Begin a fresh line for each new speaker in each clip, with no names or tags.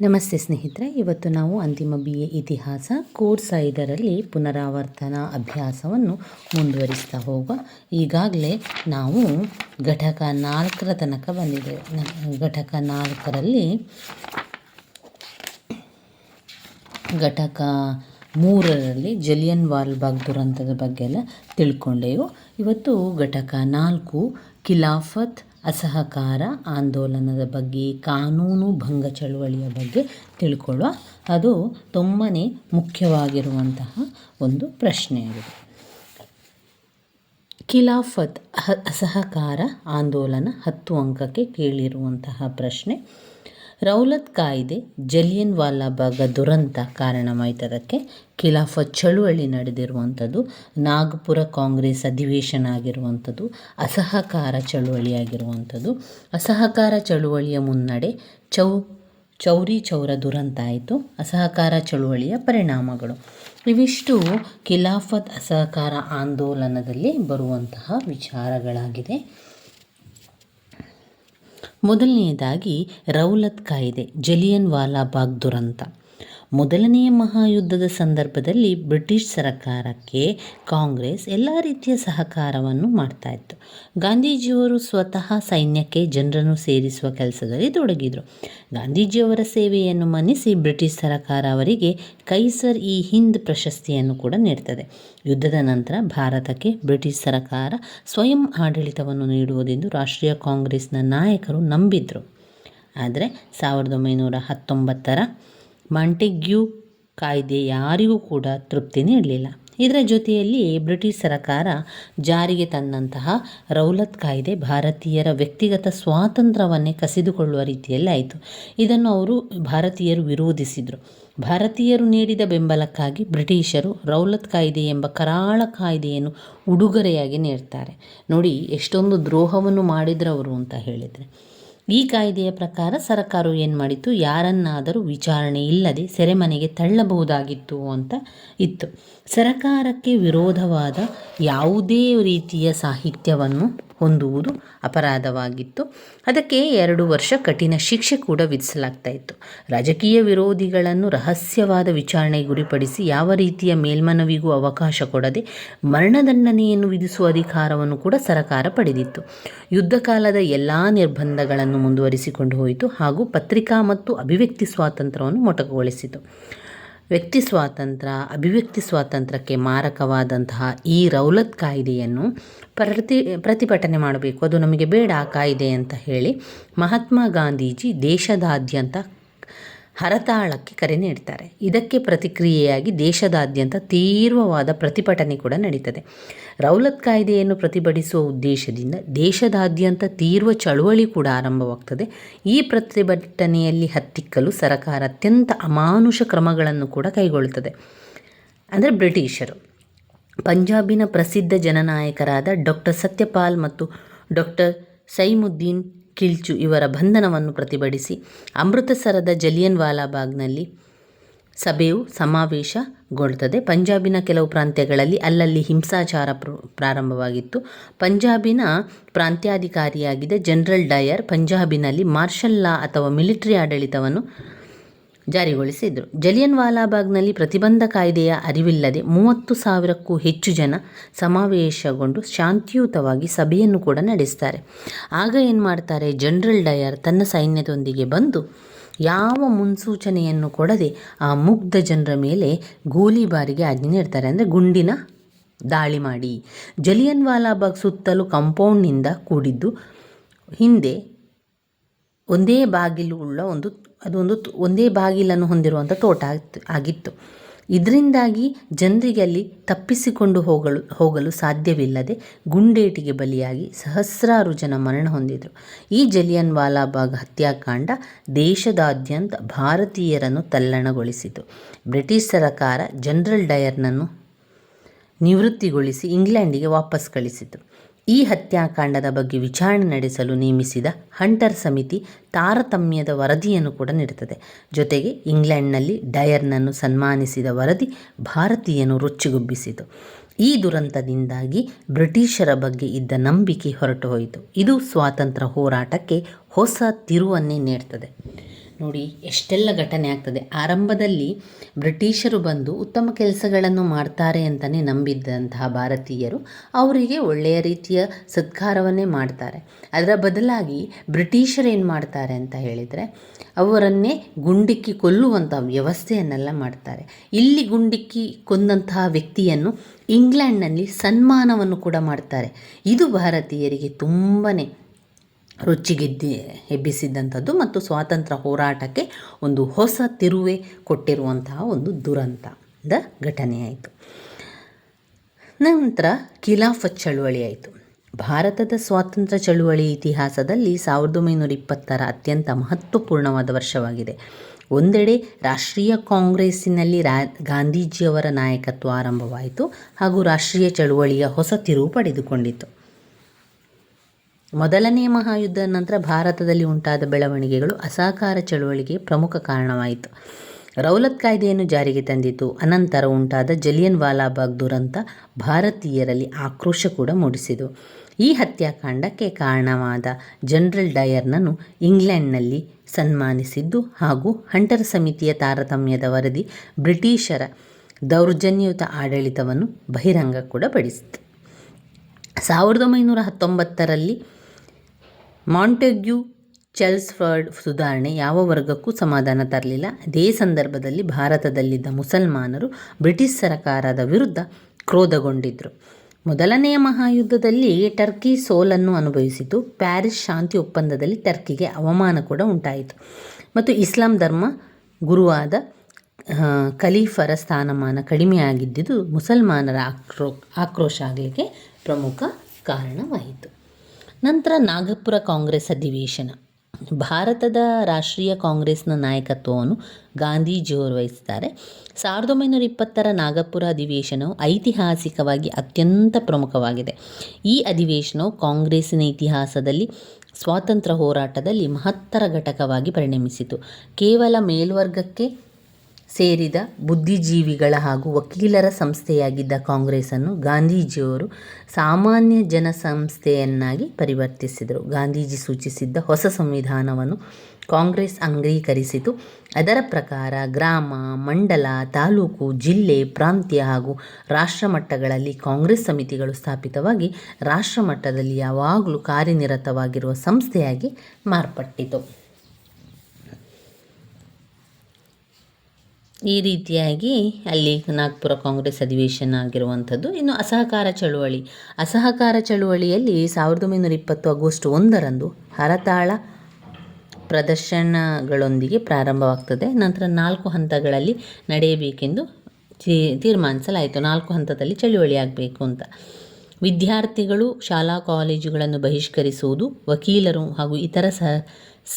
ನಮಸ್ತೆ ಸ್ನೇಹಿತರೆ, ಇವತ್ತು ನಾವು ಅಂತಿಮ ಬಿ ಎ ಇತಿಹಾಸ, ಕೋರ್ಸ್ ಐದರಲ್ಲಿ ಪುನರಾವರ್ತನಾ ಅಭ್ಯಾಸವನ್ನು ಮುಂದುವರಿಸ್ತಾ ಹೋಗುವ. ಈಗಾಗಲೇ ನಾವು ಘಟಕ ನಾಲ್ಕರ ತನಕ ಬಂದಿದ್ದೇವೆ ಘಟಕ ನಾಲ್ಕರಲ್ಲಿ ಘಟಕ ಮೂರರಲ್ಲಿ ಜಲಿಯನ್ ವಾಲ್ಬಾಗ್ ದುರಂತದ ಬಗ್ಗೆ ಎಲ್ಲ ತಿಳ್ಕೊಂಡೆವು. ಇವತ್ತು ಘಟಕ ನಾಲ್ಕು, ಖಿಲಾಫತ್, ಅಸಹಕಾರ ಆಂದೋಲನದ ಬಗ್ಗೆ, ಕಾನೂನು ಭಂಗ ಚಳುವಳಿಯ ಬಗ್ಗೆ ತಿಳ್ಕೊಳ್ಳುವ. ಅದು ತುಂಬಾ ಮುಖ್ಯವಾಗಿರುವಂತಹ ಒಂದು ಪ್ರಶ್ನೆಯಾಗಿದೆ. ಖಿಲಾಫತ್ ಅಸಹಕಾರ ಆಂದೋಲನ ಹತ್ತು ಅಂಕಕ್ಕೆ ಕೇಳಿರುವಂತಹ ಪ್ರಶ್ನೆ. ರೌಲತ್ ಕಾಯ್ದೆ ಜಲಿಯನ್ ವಾಲಾಬಾಗ ದುರಂತ ಕಾರಣವಾಯಿತು ಅದಕ್ಕೆ ಖಿಲಾಫತ್ ಚಳುವಳಿ ನಡೆದಿರುವಂಥದ್ದು, ನಾಗಪುರ ಕಾಂಗ್ರೆಸ್ ಅಧಿವೇಶನ ಆಗಿರುವಂಥದ್ದು, ಅಸಹಕಾರ ಚಳುವಳಿಯಾಗಿರುವಂಥದ್ದು ಅಸಹಕಾರ ಚಳುವಳಿಯ ಮುನ್ನಡೆ ಚೌ, ಚೌರಿ ಚೌರ ದುರಂತ ಆಯಿತು. ಅಸಹಕಾರ ಚಳುವಳಿಯ ಪರಿಣಾಮಗಳು. ಇವಿಷ್ಟು ಖಿಲಾಫತ್ ಅಸಹಕಾರ ಆಂದೋಲನದಲ್ಲಿ ಬರುವಂತಹ ವಿಚಾರಗಳಾಗಿದೆ ಮೊದಲನೆಯದಾಗಿ ರೌಲತ್ ಕಾಯಿದೆ ಜಲಿಯನ್ ವಾಲಾಬಾಗ್ ದುರಂತ ಮೊದಲನೆಯ ಮಹಾಯುದ್ಧದ ಸಂದರ್ಭದಲ್ಲಿ ಬ್ರಿಟಿಷ್ ಸರ್ಕಾರಕ್ಕೆ ಕಾಂಗ್ರೆಸ್ ಎಲ್ಲ ರೀತಿಯ ಸಹಕಾರವನ್ನು ಮಾಡ್ತಾ ಇತ್ತು. ಗಾಂಧೀಜಿಯವರು ಸ್ವತಃ ಸೈನ್ಯಕ್ಕೆ ಜನರನ್ನು ಸೇರಿಸುವ ಕೆಲಸದಲ್ಲಿ ತೊಡಗಿದರು. ಗಾಂಧೀಜಿಯವರ ಸೇವೆಯನ್ನು ಮನ್ನಿಸಿ ಬ್ರಿಟಿಷ್ ಸರ್ಕಾರ ಅವರಿಗೆ ಕೈಸರ್ ಇ ಹಿಂದ್ ಪ್ರಶಸ್ತಿಯನ್ನು ಕೂಡ ನೀಡ್ತದೆ. ಯುದ್ಧದ ನಂತರ ಭಾರತಕ್ಕೆ ಬ್ರಿಟಿಷ್ ಸರ್ಕಾರ ಸ್ವಯಂ ಆಡಳಿತವನ್ನು ನೀಡುವುದೆಂದು ರಾಷ್ಟ್ರೀಯ ಕಾಂಗ್ರೆಸ್ನ ನಾಯಕರು ನಂಬಿದ್ರು. ಆದರೆ ಸಾವಿರದ ಒಂಬೈನೂರ ಹತ್ತೊಂಬತ್ತರ ಮಾಂಟೆಗ್ಯೂ ಕಾಯ್ದೆ ಯಾರಿಗೂ ಕೂಡ ತೃಪ್ತಿ ನೀಡಲಿಲ್ಲ ಇದರ ಜೊತೆಯಲ್ಲಿ ಬ್ರಿಟಿಷ್ ಸರಕಾರ ಜಾರಿಗೆ ತಂದಂತಹ ರೌಲತ್ ಕಾಯ್ದೆ ಭಾರತೀಯರ ವ್ಯಕ್ತಿಗತ ಸ್ವಾತಂತ್ರ್ಯವನ್ನೇ ಕಸಿದುಕೊಳ್ಳುವ ರೀತಿಯಲ್ಲಿ ಆಯಿತು. ಇದನ್ನು ಅವರು ಭಾರತೀಯರು ವಿರೋಧಿಸಿದರು. ಭಾರತೀಯರು ನೀಡಿದ ಬೆಂಬಲಕ್ಕಾಗಿ ಬ್ರಿಟಿಷರು ರೌಲತ್ ಕಾಯ್ದೆ ಎಂಬ ಕರಾಳ ಕಾಯ್ದೆಯನ್ನು ಉಡುಗೊರೆಯಾಗಿ ನೀಡ್ತಾರೆ. ನೋಡಿ, ಎಷ್ಟೊಂದು ದ್ರೋಹವನ್ನು ಮಾಡಿದ್ರವರು ಅಂತ ಹೇಳಿದರೆ. ಈ ಕಾಯ್ದೆಯ ಪ್ರಕಾರ ಸರಕಾರವು ಏನು ಮಾಡಿತ್ತು? ಯಾರನ್ನಾದರೂ ವಿಚಾರಣೆ ಇಲ್ಲದೆ ಸೆರೆಮನೆಗೆ ತಳ್ಳಬಹುದಾಗಿತ್ತು ಅಂತ ಇತ್ತು. ಸರಕಾರಕ್ಕೆ ವಿರೋಧವಾದ ಯಾವುದೇ ರೀತಿಯ ಸಾಹಿತ್ಯವನ್ನು ಹೊಂದುವುದು ಅಪರಾಧವಾಗಿತ್ತು. ಅದಕ್ಕೆ ಎರಡು ವರ್ಷ ಕಠಿಣ ಶಿಕ್ಷೆ ಕೂಡ ವಿಧಿಸಲಾಗ್ತಾ ಇತ್ತು. ರಾಜಕೀಯ ವಿರೋಧಿಗಳನ್ನು ರಹಸ್ಯವಾದ ವಿಚಾರಣೆಗೆ ಗುರಿಪಡಿಸಿ ಯಾವ ರೀತಿಯ ಮೇಲ್ಮನವಿಗೂ ಅವಕಾಶ ಕೊಡದೆ ಮರಣದಂಡನೆಯನ್ನು ವಿಧಿಸುವ ಅಧಿಕಾರವನ್ನು ಕೂಡ ಸರಕಾರ ಪಡೆದಿತ್ತು. ಯುದ್ಧ ಕಾಲದ ಎಲ್ಲ ನಿರ್ಬಂಧಗಳನ್ನು ಮುಂದುವರಿಸಿಕೊಂಡು ಹೋಯಿತು ಹಾಗೂ ಪತ್ರಿಕಾ ಮತ್ತು ಅಭಿವ್ಯಕ್ತಿ ಸ್ವಾತಂತ್ರ್ಯವನ್ನು ಮೊಟಕುಗೊಳಿಸಿತು. ವ್ಯಕ್ತಿ ಸ್ವಾತಂತ್ರ್ಯ, ಅಭಿವ್ಯಕ್ತಿ ಸ್ವಾತಂತ್ರ್ಯಕ್ಕೆ ಮಾರಕವಾದಂತಹ ಈ ರೌಲತ್ ಕಾಯ್ದೆಯನ್ನು ಪ್ರತಿ, ಪ್ರತಿಭಟನೆ ಮಾಡಬೇಕು. ಅದು ನಮಗೆ ಬೇಡ ಆ ಕಾಯ್ದೆ ಅಂತ ಹೇಳಿ ಮಹಾತ್ಮ ಗಾಂಧೀಜಿ ದೇಶದಾದ್ಯಂತ ಹರತಾಳಕ್ಕೆ ಕರೆ ನೀಡ್ತಾರೆ. ಇದಕ್ಕೆ ಪ್ರತಿಕ್ರಿಯೆಯಾಗಿ ದೇಶದಾದ್ಯಂತ ತೀವ್ರವಾದ ಪ್ರತಿಭಟನೆ ಕೂಡ ನಡೀತದೆ. ರೌಲತ್ ಕಾಯ್ದೆಯನ್ನು ಪ್ರತಿಭಟಿಸುವ ಉದ್ದೇಶದಿಂದ ದೇಶದಾದ್ಯಂತ ತೀವ್ರ ಚಳುವಳಿ ಕೂಡ ಆರಂಭವಾಗ್ತದೆ. ಈ ಪ್ರತಿಭಟನೆಯಲ್ಲಿ ಹತ್ತಿಕ್ಕಲು ಸರಕಾರ ಅತ್ಯಂತ ಅಮಾನುಷ ಕ್ರಮಗಳನ್ನು ಕೂಡ ಕೈಗೊಳ್ಳುತ್ತದೆ. ಅಂದರೆ ಬ್ರಿಟಿಷರು. ಪಂಜಾಬಿನ ಪ್ರಸಿದ್ಧ ಜನನಾಯಕರಾದ ಡಾಕ್ಟರ್ ಸತ್ಯಪಾಲ್ ಮತ್ತು ಡಾಕ್ಟರ್ ಸೈಮುದ್ದೀನ್ ಕಿಲ್ಚು ಇವರ ಬಂಧನವನ್ನು ಪ್ರತಿಭಟಿಸಿ ಅಮೃತಸರದ ಜಲಿಯನ್ ವಾಲಾಬಾಗ್ನಲ್ಲಿ ಸಭೆಯು ಸಮಾವೇಶಗೊಳ್ಳುತ್ತದೆ ಪಂಜಾಬಿನ ಕೆಲವು ಪ್ರಾಂತ್ಯಗಳಲ್ಲಿ ಅಲ್ಲಲ್ಲಿ ಹಿಂಸಾಚಾರ ಪ್ರ- ಪ್ರಾರಂಭವಾಗಿತ್ತು. ಪಂಜಾಬಿನ ಪ್ರಾಂತ್ಯಾಧಿಕಾರಿಯಾಗಿದ್ದ ಜನರಲ್ ಡಯರ್ ಪಂಜಾಬಿನಲ್ಲಿ ಮಾರ್ಷಲ್ ಲಾ ಅಥವಾ ಮಿಲಿಟರಿ ಆಡಳಿತವನ್ನು ಜಾರಿಗೊಳಿಸಿದರು. ಜಲಿಯನ್ ವಾಲಾಬಾಗ್ನಲ್ಲಿ ಪ್ರತಿಬಂಧ ಕಾಯ್ದೆಯ ಅರಿವಿಲ್ಲದೆ ಮೂವತ್ತು ಸಾವಿರಕ್ಕೂ ಹೆಚ್ಚು ಜನ ಸಮಾವೇಶಗೊಂಡು ಶಾಂತಿಯುತವಾಗಿ ಸಭೆಯನ್ನು ಕೂಡ ನಡೆಸ್ತಾರೆ. ಆಗ ಏನು ಮಾಡ್ತಾರೆ? ಜನರಲ್ ಡಯರ್ ತನ್ನ ಸೈನ್ಯದೊಂದಿಗೆ ಬಂದು ಯಾವ ಮುನ್ಸೂಚನೆಯನ್ನು ಕೊಡದೆ ಆ ಮುಗ್ಧ ಜನರ ಮೇಲೆ ಗೋಲಿಬಾರಿಗೆ ಆಜ್ಞೆ ನೀಡ್ತಾರೆ. ಅಂದರೆ ಗುಂಡಿನ ದಾಳಿ ಮಾಡಿ. ಜಲಿಯನ್ ವಾಲಾಬಾಗ್ ಸುತ್ತಲೂ ಕಾಂಪೌಂಡ್ನಿಂದ ಕೂಡಿದ್ದು ಹಿಂದೆ ಒಂದೇ ಬಾಗಿಲು ಉಳ್ಳ ಒಂದು ಅದೊಂದು ಒಂದೇ ಬಾಗಿಲನ್ನು ಹೊಂದಿರುವಂಥ ತೋಟ ಆಗಿತ್ತು ಆಗಿತ್ತು. ಇದರಿಂದಾಗಿ ಜನರಿಗೆ ಅಲ್ಲಿ ತಪ್ಪಿಸಿಕೊಂಡು ಹೋಗಲು ಹೋಗಲು ಸಾಧ್ಯವಿಲ್ಲದೆ ಗುಂಡೇಟಿಗೆ ಬಲಿಯಾಗಿ ಸಹಸ್ರಾರು ಜನ ಮರಣ ಹೊಂದಿದರು. ಈ ಜಲಿಯನ್ ವಾಲಾಬಾಗ್ ಹತ್ಯಾಕಾಂಡ ದೇಶದಾದ್ಯಂತ ಭಾರತೀಯರನ್ನು ತಲ್ಲಣಗೊಳಿಸಿತು. ಬ್ರಿಟಿಷ್ ಸರಕಾರ ಜನರಲ್ ಡಯರ್ನನ್ನು ನಿವೃತ್ತಿಗೊಳಿಸಿ ಇಂಗ್ಲೆಂಡಿಗೆ ವಾಪಸ್ ಕಳಿಸಿತು. ಈ ಹತ್ಯಾಕಾಂಡದ ಬಗ್ಗೆ ವಿಚಾರಣೆ ನಡೆಸಲು ನೇಮಿಸಿದ ಹಂಟರ್ ಸಮಿತಿ ತಾರತಮ್ಯದ ವರದಿಯನ್ನು ಕೂಡ ನೀಡುತ್ತದೆ. ಜೊತೆಗೆ ಇಂಗ್ಲೆಂಡ್ನಲ್ಲಿ ಡಯರ್ನನ್ನು ಸನ್ಮಾನಿಸಿದ ವರದಿ ಭಾರತೀಯನು ರೊಚ್ಚಿಗೊಬ್ಬಿಸಿತು. ಈ ದುರಂತದಿಂದಾಗಿ ಬ್ರಿಟಿಷರ ಬಗ್ಗೆ ಇದ್ದ ನಂಬಿಕೆ ಹೊರಟು ಹೋಯಿತು. ಇದು ಸ್ವಾತಂತ್ರ್ಯ ಹೋರಾಟಕ್ಕೆ ಹೊಸ ತಿರುವನ್ನೇ ನೀಡ್ತದೆ. ನೋಡಿ, ಎಷ್ಟೆಲ್ಲ ಘಟನೆ ಆಗ್ತದೆ. ಆರಂಭದಲ್ಲಿ ಬ್ರಿಟಿಷರು ಬಂದು ಉತ್ತಮ ಕೆಲಸಗಳನ್ನು ಮಾಡ್ತಾರೆ ಅಂತಲೇ ನಂಬಿದ್ದಂತಹ ಭಾರತೀಯರು ಅವರಿಗೆ ಒಳ್ಳೆಯ ರೀತಿಯ ಸತ್ಕಾರವನ್ನೇ ಮಾಡ್ತಾರೆ. ಅದರ ಬದಲಾಗಿ ಬ್ರಿಟಿಷರು ಏನು ಮಾಡ್ತಾರೆ ಅಂತ ಹೇಳಿದರೆ, ಅವರನ್ನೇ ಗುಂಡಿಕ್ಕಿ ಕೊಲ್ಲುವಂಥ ವ್ಯವಸ್ಥೆಯನ್ನೆಲ್ಲ ಮಾಡ್ತಾರೆ. ಇಲ್ಲಿ ಗುಂಡಿಕ್ಕಿ ಕೊಂದಂತಹ ವ್ಯಕ್ತಿಯನ್ನು ಇಂಗ್ಲೆಂಡ್ನಲ್ಲಿ ಸನ್ಮಾನವನ್ನು ಕೂಡ ಮಾಡ್ತಾರೆ. ಇದು ಭಾರತೀಯರಿಗೆ ತುಂಬನೇ ರುಚಿಗೆದ್ದಿ ಎಬ್ಬಿಸಿದ್ದಂಥದ್ದು ಮತ್ತು ಸ್ವಾತಂತ್ರ್ಯ ಹೋರಾಟಕ್ಕೆ ಒಂದು ಹೊಸ ತಿರುವೆ ಕೊಟ್ಟಿರುವಂತಹ ಒಂದು ದುರಂತದ ಘಟನೆಯಾಯಿತು ನಂತರ ಖಿಲಾಫತ್ ಚಳುವಳಿ ಆಯಿತು. ಭಾರತದ ಸ್ವಾತಂತ್ರ್ಯ ಚಳುವಳಿ ಇತಿಹಾಸದಲ್ಲಿ ಸಾವಿರದ ಒಂಬೈನೂರ ಇಪ್ಪತ್ತರ ಅತ್ಯಂತ ಮಹತ್ವಪೂರ್ಣವಾದ ವರ್ಷವಾಗಿದೆ. ಒಂದೆಡೆ ರಾಷ್ಟ್ರೀಯ ಕಾಂಗ್ರೆಸ್ಸಿನಲ್ಲಿ ರಾ, ಗಾಂಧೀಜಿಯವರ ನಾಯಕತ್ವ ಆರಂಭವಾಯಿತು ಹಾಗೂ ರಾಷ್ಟ್ರೀಯ ಚಳುವಳಿಯ ಹೊಸ ತಿರುವು ಪಡೆದುಕೊಂಡಿತು. ಮೊದಲನೆಯ ಮಹಾಯುದ್ಧದ ನಂತರ ಭಾರತದಲ್ಲಿ ಉಂಟಾದ ಬೆಳವಣಿಗೆಗಳು ಅಸಹಕಾರ ಚಳುವಳಿಗೆ ಪ್ರಮುಖ ಕಾರಣವಾಯಿತು. ರೌಲತ್ ಕಾಯ್ದೆಯನ್ನು ಜಾರಿಗೆ ತಂದಿತು. ಅನಂತರ ಉಂಟಾದ ಜಲಿಯನ್ ವಾಲಾಬಾಗ್ ದುರಂತ ಭಾರತೀಯರಲ್ಲಿ ಆಕ್ರೋಶ ಕೂಡ ಮೂಡಿಸಿತು. ಈ ಹತ್ಯಾಕಾಂಡಕ್ಕೆ ಕಾರಣವಾದ ಜನರಲ್ ಡಯರ್ನನ್ನು ಇಂಗ್ಲೆಂಡ್ನಲ್ಲಿ ಸನ್ಮಾನಿಸಿದ್ದು ಹಾಗೂ ಹಂಟರ್ ಸಮಿತಿಯ ತಾರತಮ್ಯದ ವರದಿ ಬ್ರಿಟಿಷರ ದೌರ್ಜನ್ಯಯುತ ಆಡಳಿತವನ್ನು ಬಹಿರಂಗ ಕೂಡ ಪಡಿಸಿತು ಸಾವಿರದ ಒಂಬೈನೂರ ಹತ್ತೊಂಬತ್ತರಲ್ಲಿ ಮಾಂಟೆಗ್ಯೂ ಚೆಲ್ಸ್ಫರ್ಡ್ ಸುಧಾರಣೆ ಯಾವ ವರ್ಗಕ್ಕೂ ಸಮಾಧಾನ ತರಲಿಲ್ಲ. ಅದೇ ಸಂದರ್ಭದಲ್ಲಿ ಭಾರತದಲ್ಲಿದ್ದ ಮುಸಲ್ಮಾನರು ಬ್ರಿಟಿಷ್ ಸರಕಾರದ ವಿರುದ್ಧ ಕ್ರೋಧಗೊಂಡಿದ್ದರು ಮೊದಲನೆಯ ಮಹಾಯುದ್ಧದಲ್ಲಿ ಟರ್ಕಿ ಸೋಲನ್ನು ಅನುಭವಿಸಿತು. ಪ್ಯಾರಿಸ್ ಶಾಂತಿ ಒಪ್ಪಂದದಲ್ಲಿ ಟರ್ಕಿಗೆ ಅವಮಾನ ಕೂಡ ಉಂಟಾಯಿತು. ಮತ್ತು ಇಸ್ಲಾಂ ಧರ್ಮ ಗುರುವಾದ ಖಲೀಫರ ಸ್ಥಾನಮಾನ ಕಡಿಮೆಯಾಗಿದ್ದುದು ಮುಸಲ್ಮಾನರ ಆಕ್ರೋ, ಆಕ್ರೋಶ ಆಗಲಿಕ್ಕೆ ಪ್ರಮುಖ ಕಾರಣವಾಯಿತು. ನಂತರ ನಾಗಪುರ ಕಾಂಗ್ರೆಸ್ ಅಧಿವೇಶನ. ಭಾರತದ ರಾಷ್ಟ್ರೀಯ ಕಾಂಗ್ರೆಸ್ನ ನಾಯಕತ್ವವನ್ನು ಗಾಂಧೀಜಿಯವರು ವಹಿಸ್ತಾರೆ ಸಾವಿರದ ಒಂಬೈನೂರ ಇಪ್ಪತ್ತರ ನಾಗಪುರ ಅಧಿವೇಶನವು ಐತಿಹಾಸಿಕವಾಗಿ ಅತ್ಯಂತ ಪ್ರಮುಖವಾಗಿದೆ. ಈ ಅಧಿವೇಶನವು ಕಾಂಗ್ರೆಸ್ಸಿನ ಇತಿಹಾಸದಲ್ಲಿ ಸ್ವಾತಂತ್ರ್ಯ ಹೋರಾಟದಲ್ಲಿ ಮಹತ್ತರ ಘಟಕವಾಗಿ ಪರಿಣಮಿಸಿತು. ಕೇವಲ ಮೇಲ್ವರ್ಗಕ್ಕೆ ಸೇರಿದ ಬುದ್ಧಿಜೀವಿಗಳ ಹಾಗೂ ವಕೀಲರ ಸಂಸ್ಥೆಯಾಗಿದ್ದ ಕಾಂಗ್ರೆಸ್ಸನ್ನು ಗಾಂಧೀಜಿಯವರು ಸಾಮಾನ್ಯ ಜನಸಂಸ್ಥೆಯನ್ನಾಗಿ ಪರಿವರ್ತಿಸಿದರು. ಗಾಂಧೀಜಿ ಸೂಚಿಸಿದ್ದ ಹೊಸ ಸಂವಿಧಾನವನ್ನು ಕಾಂಗ್ರೆಸ್ ಅಂಗೀಕರಿಸಿತು. ಅದರ ಪ್ರಕಾರ ಗ್ರಾಮ, ಮಂಡಲ, ತಾಲೂಕು, ಜಿಲ್ಲೆ, ಪ್ರಾಂತ್ಯ ಹಾಗೂ ರಾಷ್ಟ್ರಮಟ್ಟಗಳಲ್ಲಿ ಕಾಂಗ್ರೆಸ್ ಸಮಿತಿಗಳು ಸ್ಥಾಪಿತವಾಗಿ ರಾಷ್ಟ್ರಮಟ್ಟದಲ್ಲಿ ಯಾವಾಗಲೂ ಕಾರ್ಯನಿರತವಾಗಿರುವ ಸಂಸ್ಥೆಯಾಗಿ ಮಾರ್ಪಟ್ಟಿತು. ಈ ರೀತಿಯಾಗಿ ಅಲ್ಲಿ ನಾಗ್ಪುರ ಕಾಂಗ್ರೆಸ್ ಅಧಿವೇಶನ ಆಗಿರುವಂಥದ್ದು ಇನ್ನು ಅಸಹಕಾರ ಚಳುವಳಿ. ಅಸಹಕಾರ ಚಳುವಳಿಯಲ್ಲಿ ಸಾವಿರದ ಒಂಬೈನೂರ ಇಪ್ಪತ್ತು ಆಗಸ್ಟ್ ಒಂದರಂದು ಹರತಾಳ ಪ್ರದರ್ಶನಗಳೊಂದಿಗೆ ಪ್ರಾರಂಭವಾಗ್ತದೆ. ನಂತರ ನಾಲ್ಕು ಹಂತಗಳಲ್ಲಿ ನಡೆಯಬೇಕೆಂದು ತೀರ್ಮಾನಿಸಲಾಯಿತು. ನಾಲ್ಕು ಹಂತದಲ್ಲಿ ಚಳುವಳಿ ಆಗಬೇಕು ಅಂತ. ವಿದ್ಯಾರ್ಥಿಗಳು ಶಾಲಾ ಕಾಲೇಜುಗಳನ್ನು ಬಹಿಷ್ಕರಿಸುವುದು, ವಕೀಲರು ಹಾಗೂ ಇತರ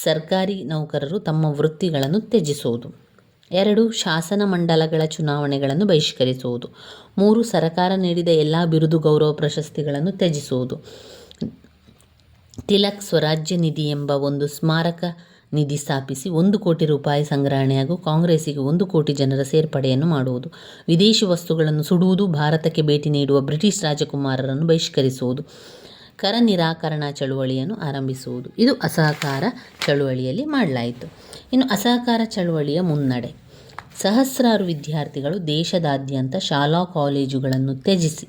ಸರ್ಕಾರಿ ನೌಕರರು ತಮ್ಮ ವೃತ್ತಿಗಳನ್ನು ತ್ಯಜಿಸುವುದು. ಎರಡು ಶಾಸನ ಮಂಡಲಗಳ ಚುನಾವಣೆಗಳನ್ನು ಬಹಿಷ್ಕರಿಸುವುದು, ಮೂರು ಸರಕಾರ ನೀಡಿದ ಎಲ್ಲ ಬಿರುದು ಗೌರವ ಪ್ರಶಸ್ತಿಗಳನ್ನು ತ್ಯಜಿಸುವುದು. ತಿಲಕ್ ಸ್ವರಾಜ್ಯ ನಿಧಿ ಎಂಬ ಒಂದು ಸ್ಮಾರಕ ನಿಧಿ ಸ್ಥಾಪಿಸಿ ಒಂದು ಕೋಟಿ ರೂಪಾಯಿ ಸಂಗ್ರಹಣೆ ಹಾಗೂ ಕಾಂಗ್ರೆಸ್ಸಿಗೆ ಒಂದು ಕೋಟಿ ಜನರ ಸೇರ್ಪಡೆಯನ್ನು ಮಾಡುವುದು. ವಿದೇಶಿ ವಸ್ತುಗಳನ್ನು ಸುಡುವುದು, ಭಾರತಕ್ಕೆ ಭೇಟಿ ನೀಡುವ ಬ್ರಿಟಿಷ್ ರಾಜಕುಮಾರರನ್ನು ಬಹಿಷ್ಕರಿಸುವುದು. ಕರ ನಿರಾಕರಣಾ ಚಳುವಳಿಯನ್ನು ಆರಂಭಿಸುವುದು. ಇದು ಅಸಹಕಾರ ಚಳುವಳಿಯಲ್ಲಿ ಮಾಡಲಾಯಿತು. ಇನ್ನು ಅಸಹಕಾರ ಚಳುವಳಿಯ ಮುನ್ನಡೆ. ಸಹಸ್ರಾರು ವಿದ್ಯಾರ್ಥಿಗಳು ದೇಶದಾದ್ಯಂತ ಶಾಲಾ ಕಾಲೇಜುಗಳನ್ನು ತ್ಯಜಿಸಿ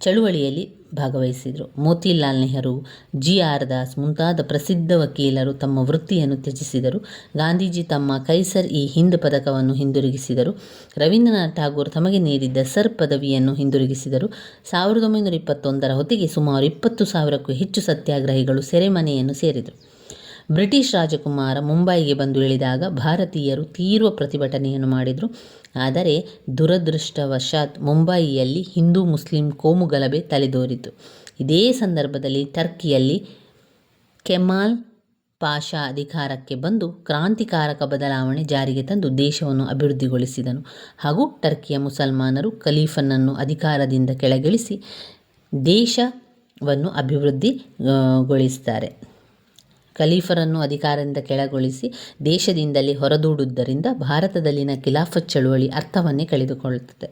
ಚಳುವಳಿಯಲ್ಲಿ ಭಾಗವಹಿಸಿದರು. ಮೋತಿಲಾಲ್ ನೆಹರು ಜಿ ಆರ್ ದಾಸ್ ಮುಂತಾದ ಪ್ರಸಿದ್ಧ ವಕೀಲರು ತಮ್ಮ ವೃತ್ತಿಯನ್ನು ತ್ಯಜಿಸಿದರು. ಗಾಂಧೀಜಿ ತಮ್ಮ ಕೈಸರ್ ಈ ಹಿಂದ್ ಪದಕವನ್ನು ಹಿಂದಿರುಗಿಸಿದರು. ರವೀಂದ್ರನಾಥ್ ಠಾಗೂರ್ ತಮಗೆ ನೀಡಿದ್ದ ಸರ್ ಪದವಿಯನ್ನು ಹಿಂದಿರುಗಿಸಿದರು. ಸಾವಿರದ ಒಂಬೈನೂರ ಇಪ್ಪತ್ತೊಂದರ ಹೊತ್ತಿಗೆ ಸುಮಾರು ಇಪ್ಪತ್ತು ಸಾವಿರಕ್ಕೂ ಹೆಚ್ಚು ಸತ್ಯಾಗ್ರಹಿಗಳು ಸೆರೆಮನೆಯನ್ನು ಸೇರಿದರು. ಬ್ರಿಟಿಷ್ ರಾಜಕುಮಾರ ಮುಂಬೈಗೆ ಬಂದು ಇಳಿದಾಗ ಭಾರತೀಯರು ತೀವ್ರ ಪ್ರತಿಭಟನೆಯನ್ನು ಮಾಡಿದರು. ಆದರೆ ದುರದೃಷ್ಟವಶಾತ್ ಮುಂಬಯಿಯಲ್ಲಿ ಹಿಂದೂ ಮುಸ್ಲಿಂ ಕೋಮು ಗಲಭೆ ತಲೆದೋರಿತು. ಇದೇ ಸಂದರ್ಭದಲ್ಲಿ ಟರ್ಕಿಯಲ್ಲಿ ಕೆಮಾಲ್ ಪಾಷಾ ಅಧಿಕಾರಕ್ಕೆ ಬಂದು ಕ್ರಾಂತಿಕಾರಕ ಬದಲಾವಣೆ ಜಾರಿಗೆ ತಂದು ದೇಶವನ್ನು ಅಭಿವೃದ್ಧಿಗೊಳಿಸಿದನು. ಹಾಗೂ ಟರ್ಕಿಯ ಮುಸಲ್ಮಾನರು ಖಲೀಫನನ್ನು ಅಧಿಕಾರದಿಂದ ಕೆಳಗಿಳಿಸಿ ದೇಶವನ್ನು ಅಭಿವೃದ್ಧಿಗೊಳಿಸ್ತಾರೆ ಖಲೀಫರನ್ನು ಅಧಿಕಾರದಿಂದ ಕೆಳಗೊಳಿಸಿ ದೇಶದಿಂದಲೇ ಹೊರದೂಡುವುದರಿಂದ ಭಾರತದಲ್ಲಿನ ಖಿಲಾಫತ್ ಚಳುವಳಿ ಅರ್ಥವನ್ನೇ ಕಳೆದುಕೊಳ್ಳುತ್ತದೆ.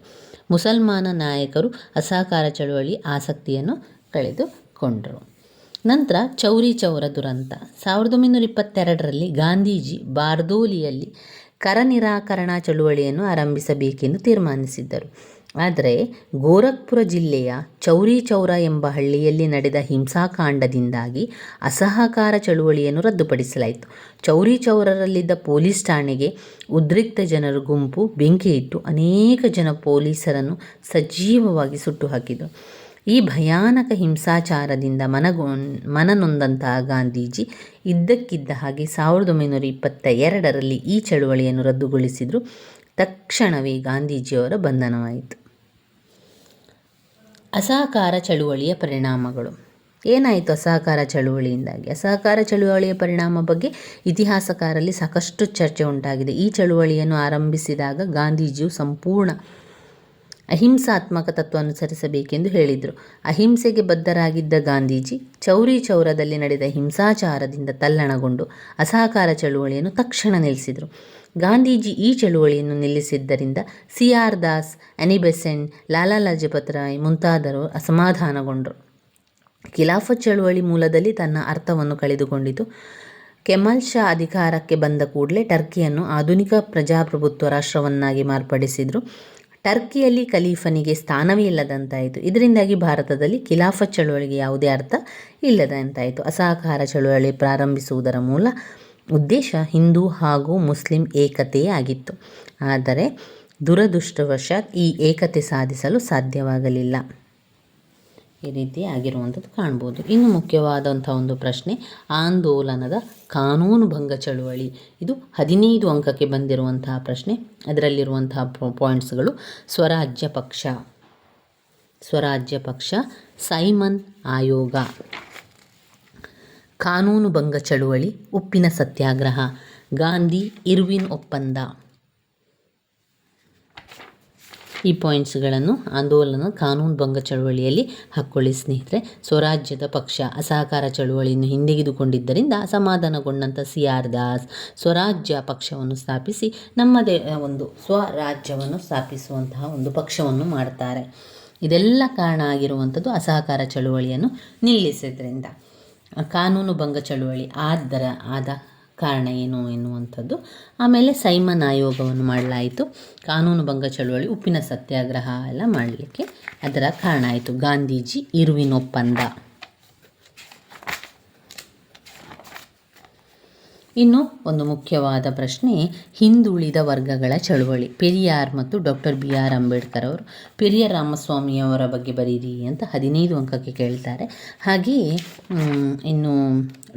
ಮುಸಲ್ಮಾನ ನಾಯಕರು ಅಸಹಕಾರ ಚಳುವಳಿ ಆಸಕ್ತಿಯನ್ನು ಕಳೆದುಕೊಂಡರು. ನಂತರ ಚೌರಿ ಚೌರ ದುರಂತ. ಸಾವಿರದ ಒಂಬೈನೂರ ಇಪ್ಪತ್ತೆರಡರಲ್ಲಿ ಗಾಂಧೀಜಿ ಬಾರ್ದೋಲಿಯಲ್ಲಿ ಕರ ನಿರಾಕರಣಾ ಚಳುವಳಿಯನ್ನು ಆರಂಭಿಸಬೇಕೆಂದು ತೀರ್ಮಾನಿಸಿದ್ದರು. ಆದರೆ ಗೋರಖ್ಪುರ ಜಿಲ್ಲೆಯ ಚೌರಿ ಚೌರ ಎಂಬ ಹಳ್ಳಿಯಲ್ಲಿ ನಡೆದ ಹಿಂಸಾಕಾಂಡದಿಂದಾಗಿ ಅಸಹಕಾರ ಚಳುವಳಿಯನ್ನು ರದ್ದುಪಡಿಸಲಾಯಿತು. ಚೌರಿ ಚೌರರಲ್ಲಿದ್ದ ಪೊಲೀಸ್ ಠಾಣೆಗೆ ಉದ್ರಿಕ್ತ ಜನರ ಗುಂಪು ಬೆಂಕಿ ಇಟ್ಟು ಅನೇಕ ಜನ ಪೊಲೀಸರನ್ನು ಸಜೀವವಾಗಿ ಸುಟ್ಟು ಹಾಕಿದರು ಈ ಭಯಾನಕ ಹಿಂಸಾಚಾರದಿಂದ ಮನಗೊ, ಮನನೊಂದಂತಹ ಗಾಂಧೀಜಿ ಇದ್ದಕ್ಕಿದ್ದ ಹಾಗೆ ಸಾವಿರದ ಒಂಬೈನೂರ ಇಪ್ಪತ್ತ ಎರಡರಲ್ಲಿ ಈ ಚಳುವಳಿಯನ್ನು ರದ್ದುಗೊಳಿಸಿದರು. ತಕ್ಷಣವೇ ಗಾಂಧೀಜಿಯವರ ಬಂಧನವಾಯಿತು. ಅಸಹಕಾರ ಚಳುವಳಿಯ ಪರಿಣಾಮಗಳು. ಏನಾಯಿತು ಅಸಹಕಾರ ಚಳುವಳಿಯಿಂದಾಗಿ? ಅಸಹಕಾರ ಚಳುವಳಿಯ ಪರಿಣಾಮ ಬಗ್ಗೆ ಇತಿಹಾಸಕಾರಲ್ಲಿ ಸಾಕಷ್ಟು ಚರ್ಚೆ ಉಂಟಾಗಿದೆ. ಈ ಚಳುವಳಿಯನ್ನು ಆರಂಭಿಸಿದಾಗ ಗಾಂಧೀಜಿಯು ಸಂಪೂರ್ಣ ಅಹಿಂಸಾತ್ಮಕ ತತ್ವ ಅನುಸರಿಸಬೇಕೆಂದು ಹೇಳಿದರು. ಅಹಿಂಸೆಗೆ ಬದ್ಧರಾಗಿದ್ದ ಗಾಂಧೀಜಿ ಚೌರಿ ಚೌರದಲ್ಲಿ ನಡೆದ ಹಿಂಸಾಚಾರದಿಂದ ತಲ್ಲಣಗೊಂಡು ಅಸಹಕಾರ ಚಳುವಳಿಯನ್ನು ತಕ್ಷಣ ನಿಲ್ಲಿಸಿದರು. ಗಾಂಧೀಜಿ ಈ ಚಳುವಳಿಯನ್ನು ನಿಲ್ಲಿಸಿದ್ದರಿಂದ C R Das Annie Besant Lala Lajpat Rai ಮುಂತಾದರು ಅಸಮಾಧಾನಗೊಂಡರು. ಖಿಲಾಫತ್ ಚಳುವಳಿ ಮೂಲದಲ್ಲಿ ತನ್ನ ಅರ್ಥವನ್ನು ಕಳೆದುಕೊಂಡಿತು. ಕೆಮಲ್ ಶಾ ಅಧಿಕಾರಕ್ಕೆ ಬಂದ ಕೂಡಲೇ ಟರ್ಕಿಯನ್ನು ಆಧುನಿಕ ಪ್ರಜಾಪ್ರಭುತ್ವ ರಾಷ್ಟ್ರವನ್ನಾಗಿ ಮಾರ್ಪಡಿಸಿದರು. ಟರ್ಕಿಯಲ್ಲಿ ಖಲೀಫನಿಗೆ ಸ್ಥಾನವೇ ಇಲ್ಲದಂತಾಯಿತು. ಇದರಿಂದಾಗಿ ಭಾರತದಲ್ಲಿ ಖಿಲಾಫತ್ ಚಳುವಳಿಗೆ ಯಾವುದೇ ಅರ್ಥ ಇಲ್ಲದಂತಾಯಿತು. ಅಸಹಕಾರ ಚಳುವಳಿ ಪ್ರಾರಂಭಿಸುವುದರ ಮೂಲ ಉದ್ದೇಶ ಹಿಂದೂ ಹಾಗೂ ಮುಸ್ಲಿಂ ಏಕತೆಯೇ ಆಗಿತ್ತು. ಆದರೆ ದುರದೃಷ್ಟವಶಾತ್ ಈ ಏಕತೆ ಸಾಧಿಸಲು ಸಾಧ್ಯವಾಗಲಿಲ್ಲ. ಈ ರೀತಿ ಆಗಿರುವಂಥದ್ದು ಕಾಣ್ಬೋದು. ಇನ್ನು ಮುಖ್ಯವಾದಂಥ ಒಂದು ಪ್ರಶ್ನೆ, ಆಂದೋಲನದ ಕಾನೂನು ಭಂಗ ಚಳುವಳಿ. ಇದು ಹದಿನೈದು ಅಂಕಕ್ಕೆ ಬಂದಿರುವಂತಹ ಪ್ರಶ್ನೆ. ಅದರಲ್ಲಿರುವಂತಹ ಪಾಯಿಂಟ್ಸ್ಗಳು ಸ್ವರಾಜ್ಯ ಪಕ್ಷ. ಸ್ವರಾಜ್ಯ ಪಕ್ಷ ಸೈಮನ್ ಆಯೋಗ. ಕಾನೂನು ಭಂಗ ಚಳುವಳಿ, ಉಪ್ಪಿನ ಸತ್ಯಾಗ್ರಹ, ಗಾಂಧಿ ಇರ್ವಿನ್ ಒಪ್ಪಂದ. ಈ ಪಾಯಿಂಟ್ಸ್ಗಳನ್ನು ಆಂದೋಲನ ಕಾನೂನು ಭಂಗ ಚಳುವಳಿಯಲ್ಲಿ ಹಾಕ್ಕೊಳ್ಳಿ ಸ್ನೇಹಿತರೆ. ಸ್ವರಾಜ್ಯದ ಪಕ್ಷ ಅಸಹಕಾರ ಚಳುವಳಿಯನ್ನು ಹಿಂದೆಗೆದುಕೊಂಡಿದ್ದರಿಂದ ಅಸಮಾಧಾನಗೊಂಡಂಥ ಸಿ ಆರ್ ದಾಸ್ ಸ್ವರಾಜ್ಯ ಪಕ್ಷವನ್ನು ಸ್ಥಾಪಿಸಿ ನಮ್ಮದೇ ಒಂದು ಸ್ವರಾಜ್ಯವನ್ನು ಸ್ಥಾಪಿಸುವಂತಹ ಒಂದು ಪಕ್ಷವನ್ನು ಮಾಡ್ತಾರೆ. ಇದೆಲ್ಲ ಕಾರಣ ಆಗಿರುವಂಥದ್ದು ಅಸಹಕಾರ ಚಳುವಳಿಯನ್ನು ನಿಲ್ಲಿಸಿದ್ರಿಂದ. ಕಾನೂನು ಭಂಗ ಚಳುವಳಿ ಆದರ, ಆದ ಕಾರಣ ಏನು ಎನ್ನುವಂಥದ್ದು. ಆಮೇಲೆ ಸೈಮನ್ ಆಯೋಗವನ್ನು ಮಾಡಲಾಯಿತು. ಕಾನೂನು ಭಂಗ ಚಳುವಳಿ, ಉಪ್ಪಿನ ಸತ್ಯಾಗ್ರಹ ಎಲ್ಲ ಮಾಡಲಿಕ್ಕೆ ಅದರ ಕಾರಣ ಆಯಿತು. ಗಾಂಧೀಜಿ ಇರುವಿನ ಒಪ್ಪಂದ ಇನ್ನು ಒಂದು ಮುಖ್ಯವಾದ ಪ್ರಶ್ನೆ, ಹಿಂದುಳಿದ ವರ್ಗಗಳ ಚಳುವಳಿ. ಪೆರಿಯಾರ್ ಮತ್ತು ಡಾಕ್ಟರ್ ಬಿ ಆರ್ ಅಂಬೇಡ್ಕರ್ ಅವರು ಪೆರಿಯ ರಾಮಸ್ವಾಮಿಯವರ ಬಗ್ಗೆ ಬರೀರಿ ಅಂತ ಹದಿನೈದು ಅಂಕಕ್ಕೆ ಕೇಳ್ತಾರೆ. ಹಾಗೆಯೇ ಇನ್ನು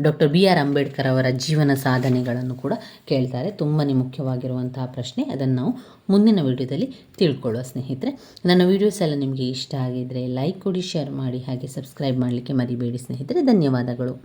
ಡಾಕ್ಟರ್ ಬಿ ಆರ್ ಅಂಬೇಡ್ಕರ್ ಅವರ ಜೀವನ ಸಾಧನೆಗಳನ್ನು ಕೂಡ ಕೇಳ್ತಾರೆ. ತುಂಬಾ ಮುಖ್ಯವಾಗಿರುವಂತಹ ಪ್ರಶ್ನೆ. ಅದನ್ನು ನಾವು ಮುಂದಿನ ವಿಡಿಯೋದಲ್ಲಿ ತಿಳ್ಕೊಳ್ಳುವ ಸ್ನೇಹಿತರೆ. ನನ್ನ ವಿಡಿಯೋಸ್ ಎಲ್ಲ ನಿಮಗೆ ಇಷ್ಟ ಆಗಿದ್ದರೆ ಲೈಕ್ ಕೊಡಿ, ಶೇರ್ ಮಾಡಿ, ಹಾಗೆ ಸಬ್ಸ್ಕ್ರೈಬ್ ಮಾಡಲಿಕ್ಕೆ ಮರಿಬೇಡಿ ಸ್ನೇಹಿತರೆ. ಧನ್ಯವಾದಗಳು.